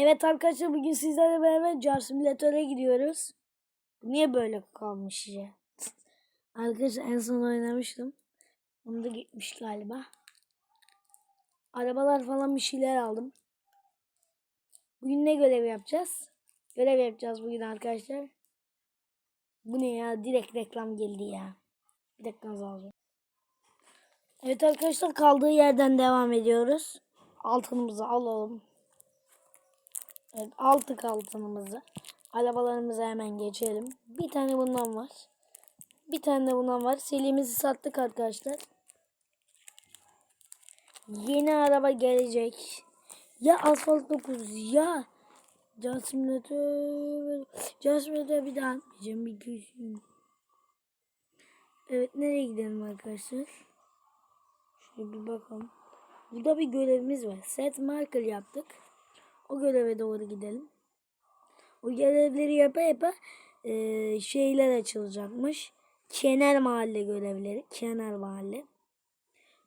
Evet arkadaşlar bugün sizlerle beraber Car Simülatör'e gidiyoruz. Niye böyle kalmış ya? Arkadaşlar en son oynamıştım. Onu da gitmiş galiba. Arabalar falan bir şeyler aldım. Bugün ne görev yapacağız? Görev yapacağız bugün arkadaşlar. Bu ne ya? Direkt reklam geldi ya. Bir dakika alacağım. Evet arkadaşlar kaldığı yerden devam ediyoruz. Altınımızı alalım. Evet altık altınımızı. Arabalarımıza hemen geçelim. Bir tane bundan var. Bir tane de bundan var. Selimizi sattık arkadaşlar. Yeni araba gelecek. Ya asfalt 9 ya. Can simülatör bir daha atmayacağım. Bir düşün. Evet nereye gidelim arkadaşlar? Şöyle bir bakalım. Burada bir görevimiz var. Set marker yaptık. O göreve doğru gidelim. O görevleri yapa yapa e, şeyler açılacakmış. Kenar mahalle görevleri. Kenar mahalle.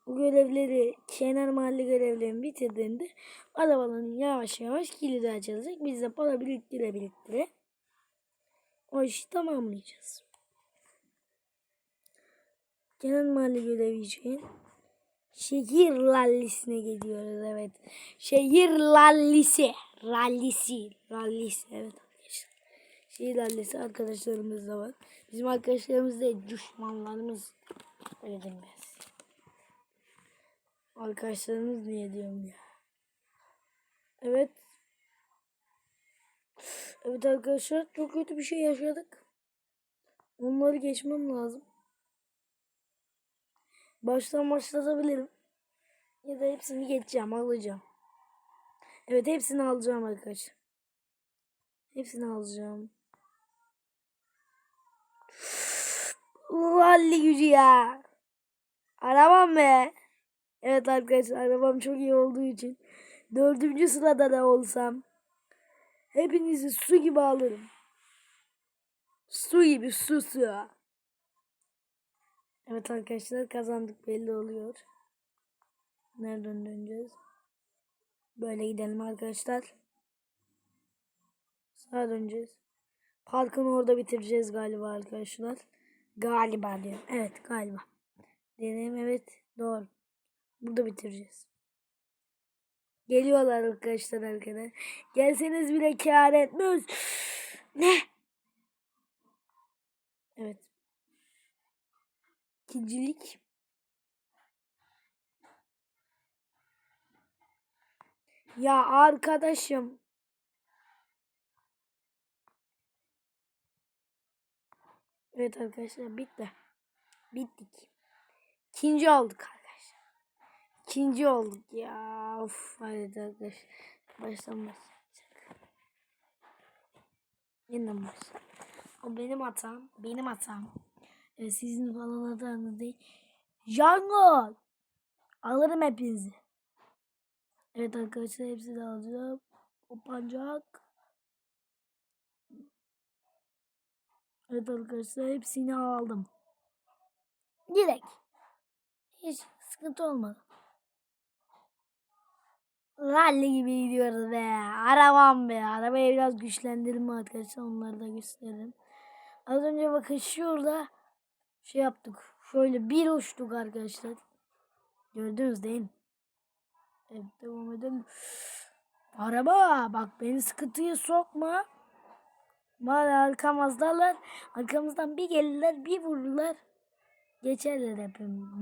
Bu görevleri kenar mahalle görevlerini bitirdiğinde arabaların yavaş yavaş kilidi açılacak. Biz de para biriktire biriktire o işi tamamlayacağız. Kenar mahalle görevi için şehir rallisine gidiyoruz evet. Şehir rallisi. Rallisi. Rallisi evet arkadaşlar. Şehir rallisi arkadaşlarımız da var. Bizim arkadaşlarımız da düşmanlarımız. Öyle denmez. Arkadaşlarımız niye diyorum ya. Evet. Evet arkadaşlar çok kötü bir şey yaşadık. Onları geçmem lazım. Baştan başlatabilirim. Ya da hepsini geçeceğim alacağım. Evet hepsini alacağım arkadaşlar. Hepsini alacağım. Rally gücü ya. Arabam be. Evet arkadaşlar arabam çok iyi olduğu için dördüncü sırada da olsam hepinizi su gibi alırım. Su gibi su su. Evet arkadaşlar kazandık belli oluyor. Nereden döneceğiz? Böyle gidelim arkadaşlar. Sağa döneceğiz. Parkın orada bitireceğiz galiba arkadaşlar. Galiba diyorum. Evet galiba. Dedim evet doğru. Burada bitireceğiz. Geliyorlar arkadaşlar arkada. Gelseniz bile kâr etmez. Ne? Evet. İkincilik. Ya arkadaşım. Evet arkadaşlar bitti. Bittik. İkinci olduk arkadaşlar. İkinci olduk ya. Of hadi arkadaşlar. Baştan başlayacak. Yeniden başla. O benim hatam. Benim hatam. E, sizin falan hatanız değil. Jungle. Alırım hepinizi. Evet arkadaşlar hepsini alacağım. Kapanacak. Evet arkadaşlar hepsini aldım. Direkt. Hiç sıkıntı olmadı. Rally gibi gidiyoruz be. Arabam be. Arabayı biraz güçlendirelim arkadaşlar. Onları da gösterelim. Az önce bakın şurada şey yaptık. Şöyle bir uçtuk arkadaşlar. Gördünüz değil mi? Evet devam edelim. Araba bak beni sıkıntıya sokma. Bari arkamızdalar. Arkamızdan bir gelirler bir vururlar. Geçerler hep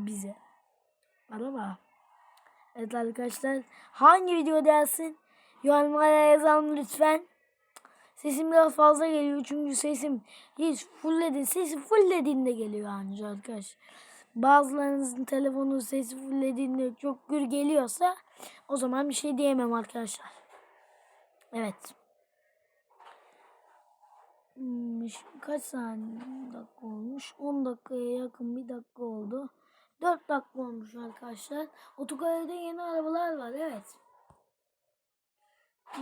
bize. Araba. Evet arkadaşlar. Hangi video dersin? Yorumlara yazalım lütfen. Sesim biraz fazla geliyor çünkü sesim hiç fullledi. Sesi fulllediğinde geliyor ancak arkadaş. Bazılarınızın telefonu sesi fulllediğinde çok gür geliyorsa o zaman bir şey diyemem arkadaşlar. Evet. Hmm, Kaç saniye dakika olmuş? 10 dakikaya yakın bir dakika oldu. 4 dakika olmuş arkadaşlar. Otogarda yeni arabalar var evet.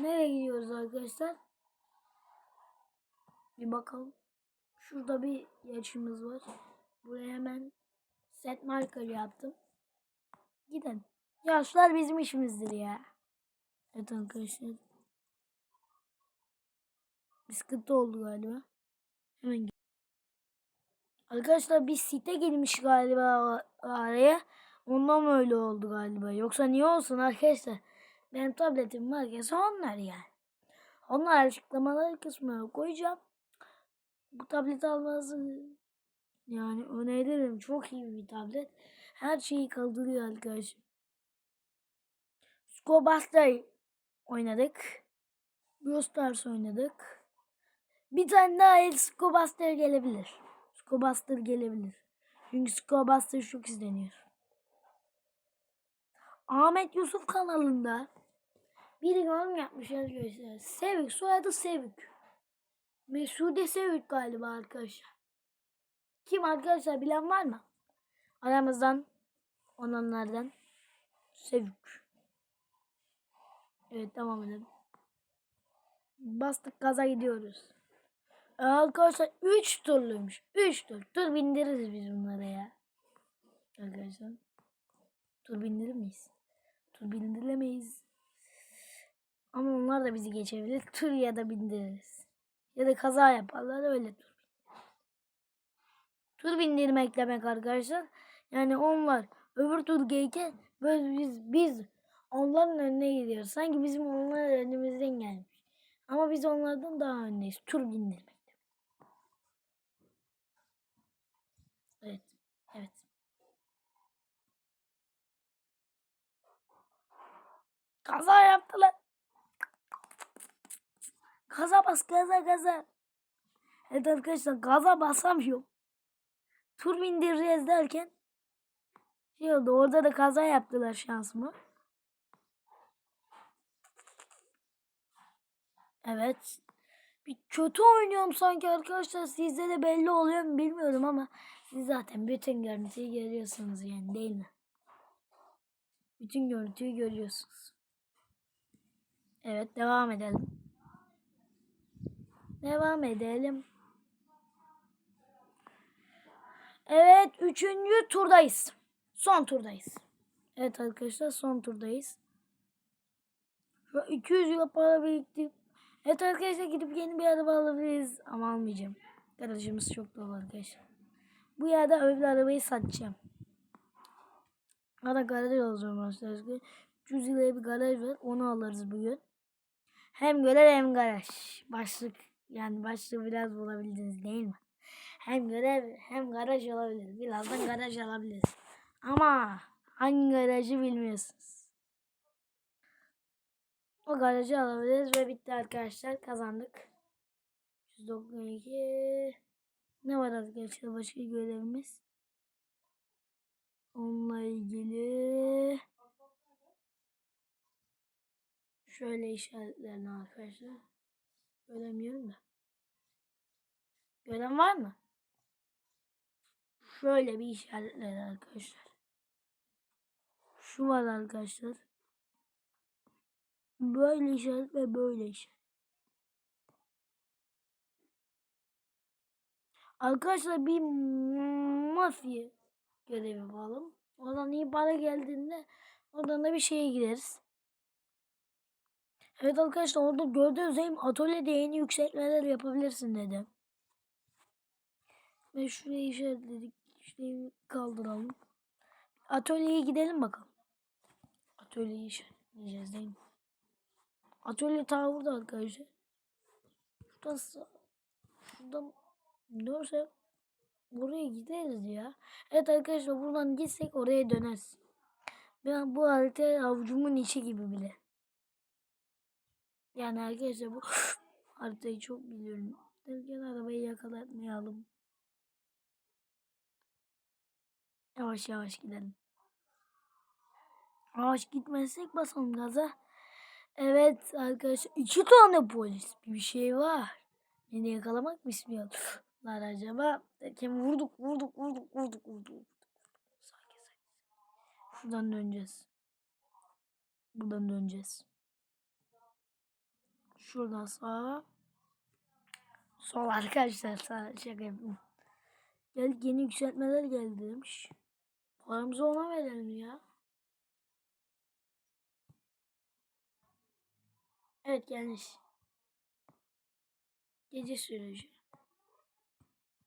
Nereye gidiyoruz arkadaşlar? Bir bakalım. Şurada bir yaşımız var. Buraya hemen set marker yaptım. Gidelim. Yaşlar bizim işimizdir ya. Evet arkadaşlar. Bir sıkıntı oldu galiba. Hemen gel- Arkadaşlar bir site girmiş galiba araya. Ondan mı öyle oldu galiba? Yoksa niye olsun arkadaşlar? Benim tabletim markası onlar yani. Onlar açıklamalar kısmına koyacağım. Bu tableti almanızı yani öneririm. Çok iyi bir tablet. Her şeyi kaldırıyor arkadaşlar. Scobuster oynadık. Brawl Stars oynadık. Bir tane daha El Scobuster gelebilir. Scobuster gelebilir. Çünkü Scobuster çok izleniyor. Ahmet Yusuf kanalında bir yorum yapmış arkadaşlar. Sevik soyadı Sevik. Mesude Sevik galiba arkadaşlar. Kim arkadaşlar bilen var mı? Aramızdan onlardan Sevik. Evet devam edelim. Bastık gaza gidiyoruz. Ee, Arkadaşlar 3 turluymuş. 3 tur. Tur bindiririz biz bunlara ya. Arkadaşlar. Tur bindirir miyiz? Tur bindiremeyiz. Ama onlar da bizi geçebilir. Tur ya da bindiririz. Ya da kaza yaparlar öyle tur. Tur bindirmek demek arkadaşlar. Yani onlar öbür tur geyken böyle biz, biz onların önüne gidiyoruz. Sanki bizim onlar önümüzden gelmiş. Ama biz onlardan daha öndeyiz. Tur bindirmek. Evet. Evet. Kaza yaptılar. Gaza bas gaza gaza. Evet arkadaşlar gaza basamıyorum. Tur bindireceğiz derken şey oldu orada da kaza yaptılar şansıma. Evet. Bir kötü oynuyorum sanki arkadaşlar. Sizde de belli oluyor mu bilmiyorum ama siz zaten bütün görüntüyü görüyorsunuz yani değil mi? Bütün görüntüyü görüyorsunuz. Evet devam edelim. Devam edelim. Evet üçüncü turdayız. Son turdayız. Evet arkadaşlar son turdayız. Şu 200 euro para biriktirip Evet arkadaşlar gidip yeni bir araba alabiliriz. Ama almayacağım. Garajımız çok dolu arkadaşlar. Bu yerde öbür arabayı satacağım. Ara garaj alacağım arkadaşlar. 300 liraya bir garaj var. Onu alırız bugün. Hem görev hem garaj. Başlık yani başlığı biraz bulabildiniz değil mi? Hem görev hem garaj alabiliriz. Birazdan garaj alabiliriz. Ama hangi garajı bilmiyorsunuz. O garajı alabiliriz ve bitti arkadaşlar. Kazandık. 192 Ne var arkadaşlar başka görevimiz? Onunla ilgili şöyle işaretlerini arkadaşlar. Göremiyorum da. Gören var mı? Şöyle bir işaretleri arkadaşlar. Şu var arkadaşlar. Böyle işaret ve böyle işaret. Arkadaşlar bir mafya görevi yapalım. Oradan iyi para geldiğinde oradan da bir şeye gideriz. Evet arkadaşlar orada gördüğünüz gibi atölyede yeni yükseltmeler yapabilirsin dedi. Ve şuraya işaretledik. Şurayı kaldıralım. Atölyeye gidelim bakalım. Atölyeyi işaretleyeceğiz değil mi? Atölye ta burada arkadaşlar. Şuradan sağ- şuradan dönsek buraya gideriz ya. Evet arkadaşlar buradan gitsek oraya döneriz. Ben bu harita avucumun içi gibi bile. Yani arkadaşlar bu haritayı çok biliyorum. Derken arabayı yakalatmayalım. Yavaş yavaş gidelim. Yavaş gitmezsek basalım gaza. Evet arkadaşlar iki tane polis bir şey var. Beni yakalamak mı istiyorlar acaba? Derken vurduk vurduk vurduk vurduk vurduk. Şuradan döneceğiz. Buradan döneceğiz. Şuradan sağa. Sol arkadaşlar sağ şaka yapayım. Yeni yükseltmeler geldi demiş. Paramızı ona verelim ya. Evet gelmiş. Gece sürücü.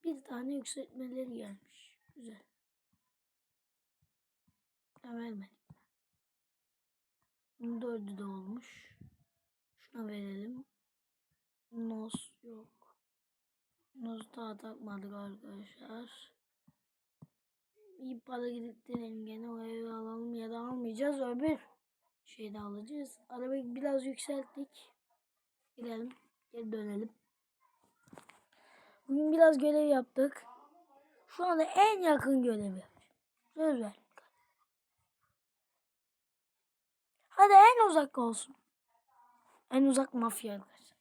Bir tane yükseltmeleri gelmiş. Güzel. Ya vermedik. Bunun dördü de olmuş. Şuna verelim. Nos yok. Nos daha takmadık arkadaşlar. İyi para gidip gene o evi alalım ya da almayacağız. Öbür şeyde alacağız. Arabayı biraz yükselttik. Gidelim. Geri dönelim. Bugün biraz görev yaptık. Şu anda en yakın görevi. Söz ver. Hadi en uzak olsun. En uzak mafya arkadaşlar.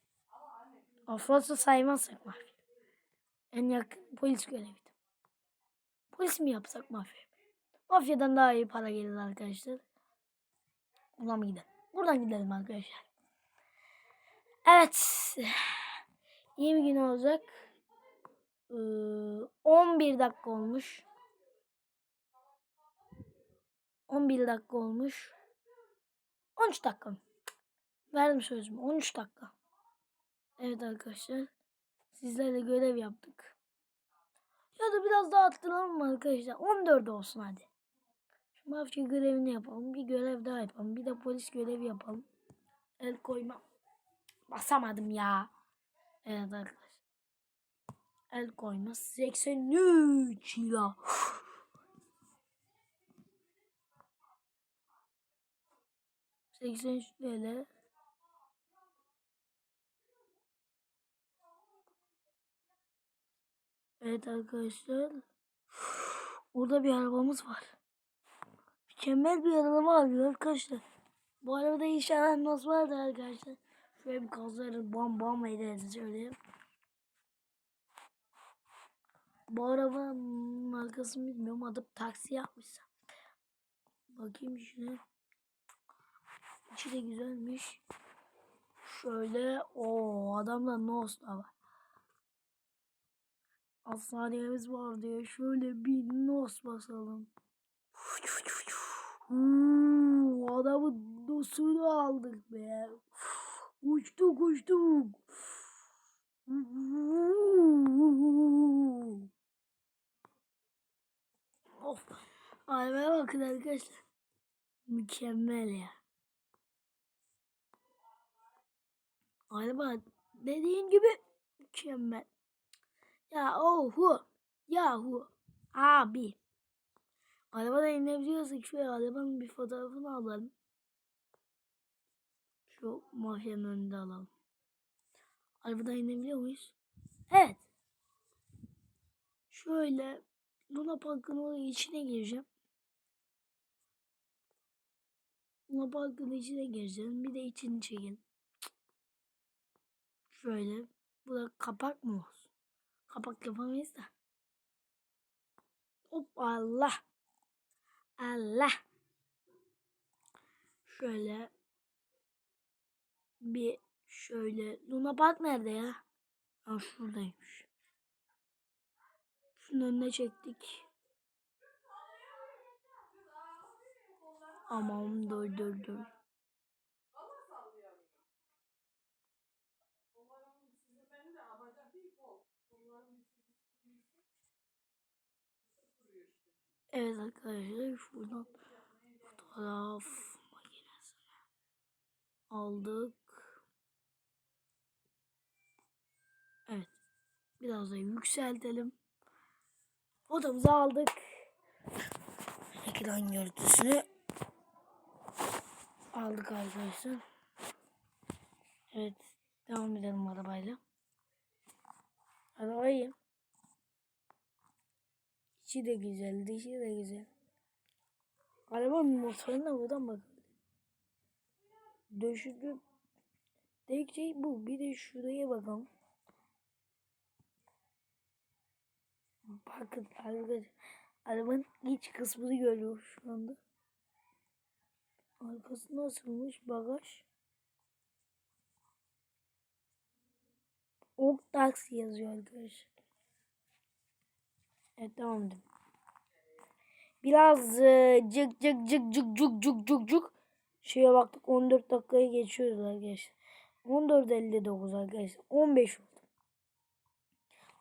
Afros'u saymazsak mafya. En yakın polis göreviydi. Polis mi yapsak mafya? Mafyadan daha iyi para gelir arkadaşlar. Buradan mı gidelim? Buradan gidelim arkadaşlar. Evet. İyi bir gün olacak. Ee, 11 dakika olmuş. 11 dakika olmuş. 13 dakika? Verdim sözümü. 13 dakika. Evet arkadaşlar. Sizlerle görev yaptık. Ya da biraz daha arttıralım mı arkadaşlar? 14 olsun hadi. Şu mafya görevini yapalım. Bir görev daha yapalım. Bir de polis görevi yapalım. El koyma. Basamadım ya. Evet arkadaşlar. El koyma 83 ya. Seksen üç. Evet arkadaşlar. Orada bir arabamız var. Mükemmel bir araba var arkadaşlar. Bu arabada inşallah nasıl vardı arkadaşlar. Şöyle bir kazları bam bam ederiz şöyle. Bu araba markasını bilmiyorum. Adı taksi yapmışsam. Bakayım şuna. İçi de güzelmiş. Şöyle o adamda nos da var. Hastanemiz var diye şöyle bir nos basalım. Uuu, adamın nosunu aldık be. Uçtuk uçtuk. Of. Arabaya bakın arkadaşlar. Mükemmel ya. Araba dediğin gibi mükemmel. Ya ohu. Yahu. Abi. Arabada inebiliyorsak şöyle arabanın bir fotoğrafını alalım. Şu mafyanın önünde alalım. Arabada inebiliyor muyuz? Evet. Şöyle Luna Park'ın oraya içine gireceğim. Luna Park'ın içine gireceğim. Bir de içini çekin. Şöyle. Bu da kapak mı olsun? Kapak yapamayız da. Hop Allah. Allah. Şöyle. Bir şöyle. Luna Park nerede ya? Ha şuradaymış. Şunun önüne çektik. Aman dur dur dur. Evet arkadaşlar şuradan fotoğraf makinesine aldık. Evet. Biraz da yükseltelim. Fotomuzu aldık. Ekran görüntüsünü aldık arkadaşlar. Evet. Devam edelim arabayla. Arabayı İçi de güzel, dışı da güzel. Arabanın motoruna buradan bak. Döşüdü. Tek şey bu. Bir de şuraya bakalım. Bakın arkadaşlar. Arabanın iç kısmını görüyor şu anda. Arkası nasılmış bagaj? Ok taksi yazıyor arkadaşlar. Evet devam edelim. Biraz e, cık cık cık cık cık cık cık cık şeye baktık 14 dakikayı geçiyoruz arkadaşlar. 14.59 arkadaşlar. 15 oldu.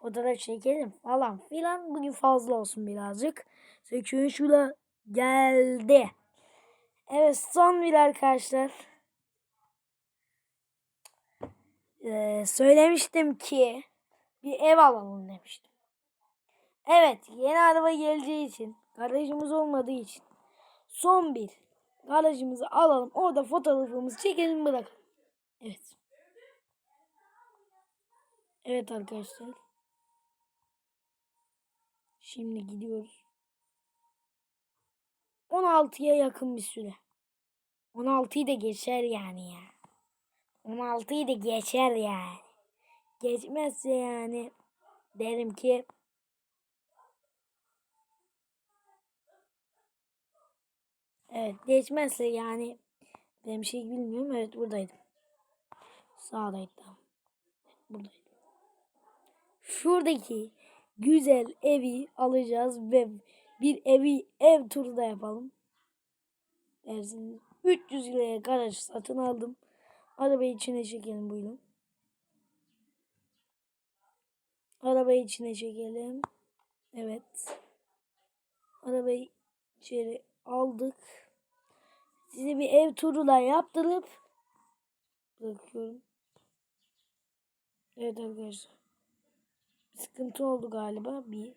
fotoğraf çekelim falan filan. Bugün fazla olsun birazcık. Seçiyorum şurada geldi. Evet son bir arkadaşlar. Ee, söylemiştim ki bir ev alalım demiştim. Evet yeni araba geleceği için garajımız olmadığı için son bir garajımızı alalım. Orada fotoğrafımızı çekelim bırakalım. Evet. Evet arkadaşlar. Şimdi gidiyoruz. 16'ya yakın bir süre. 16'yı da geçer yani ya. 16'yı da geçer yani. Geçmezse yani derim ki Evet geçmezse yani benim şey bilmiyorum. Evet buradaydım. Sağdaydı tamam. Buradaydım. Şuradaki güzel evi alacağız ve bir evi ev turu da yapalım. Dersiniz. 300 liraya garaj satın aldım. Arabayı içine çekelim buyurun. Arabayı içine çekelim. Evet. Arabayı içeri aldık. Size bir ev turu da yaptırıp bırakıyorum. Evet arkadaşlar. Bir sıkıntı oldu galiba. Bir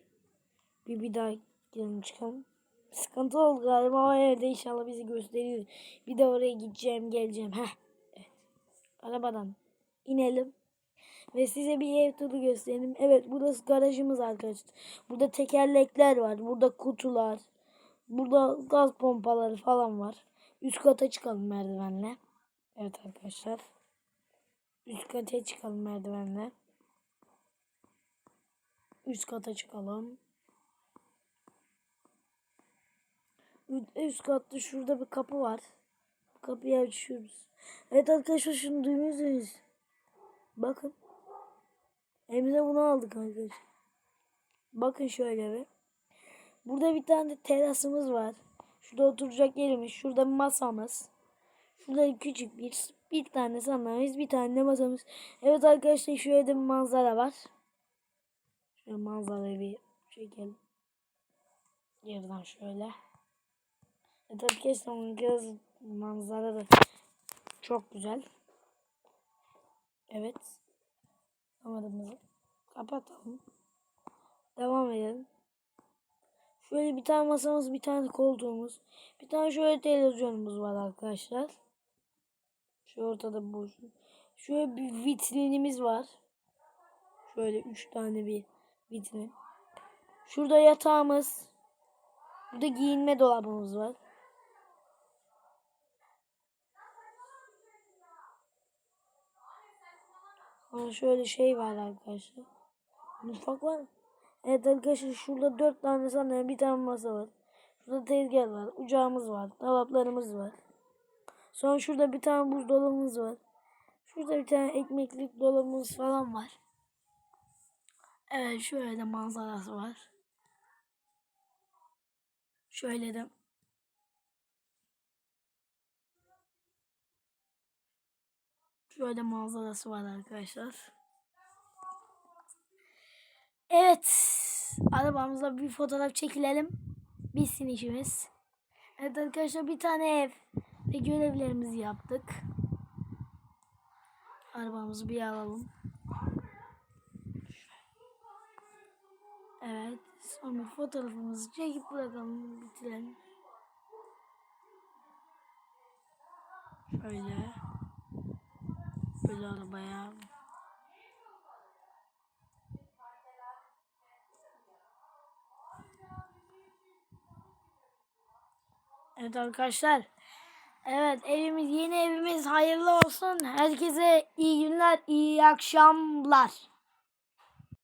bir, bir daha gelin çıkalım. Sıkıntı oldu galiba ama evde inşallah bizi gösteriyor. Bir de oraya gideceğim geleceğim. Heh. Evet. Arabadan inelim. Ve size bir ev turu göstereyim. Evet burası garajımız arkadaşlar. Burada tekerlekler var. Burada kutular. Burada gaz pompaları falan var. Üst kata çıkalım merdivenle. Evet arkadaşlar. Üst kata çıkalım merdivenle. Üst kata çıkalım. Üst katta şurada bir kapı var. Kapıyı açıyoruz. Evet arkadaşlar şunu duymuyorsunuz. Bakın. Elimize bunu aldık arkadaşlar. Bakın şöyle bir. Burada bir tane de terasımız var. Şurada oturacak yerimiz. Şurada bir masamız. Şurada küçük bir bir tane sandalyemiz, bir tane de masamız. Evet arkadaşlar şöyle de bir manzara var. Şöyle manzarayı bir çekelim. Yerden şöyle. Evet arkadaşlar biraz manzara da çok güzel. Evet. Kameramızı kapatalım. Devam edelim. Şöyle bir tane masamız, bir tane koltuğumuz. Bir tane şöyle televizyonumuz var arkadaşlar. Şu ortada boş. Şöyle bir vitrinimiz var. Şöyle üç tane bir vitrin. Şurada yatağımız. Burada giyinme dolabımız var. Sonra şöyle şey var arkadaşlar. Mutfak var. Evet arkadaşlar şurada dört tane sandalye bir tane masa var. Şurada tezgah var. Ucağımız var. Dolaplarımız var. Sonra şurada bir tane buzdolabımız var. Şurada bir tane ekmeklik dolabımız falan var. Evet şöyle de manzarası var. Şöyle de Şöyle manzarası var arkadaşlar. Evet. Arabamızla bir fotoğraf çekilelim. Bitsin işimiz. Evet arkadaşlar bir tane ev ve görevlerimizi yaptık. Arabamızı bir alalım. Evet. Sonra fotoğrafımızı çekip bırakalım. Bitirelim. Şöyle. Böyle arabaya. Evet arkadaşlar. Evet evimiz yeni evimiz hayırlı olsun. Herkese iyi günler, iyi akşamlar.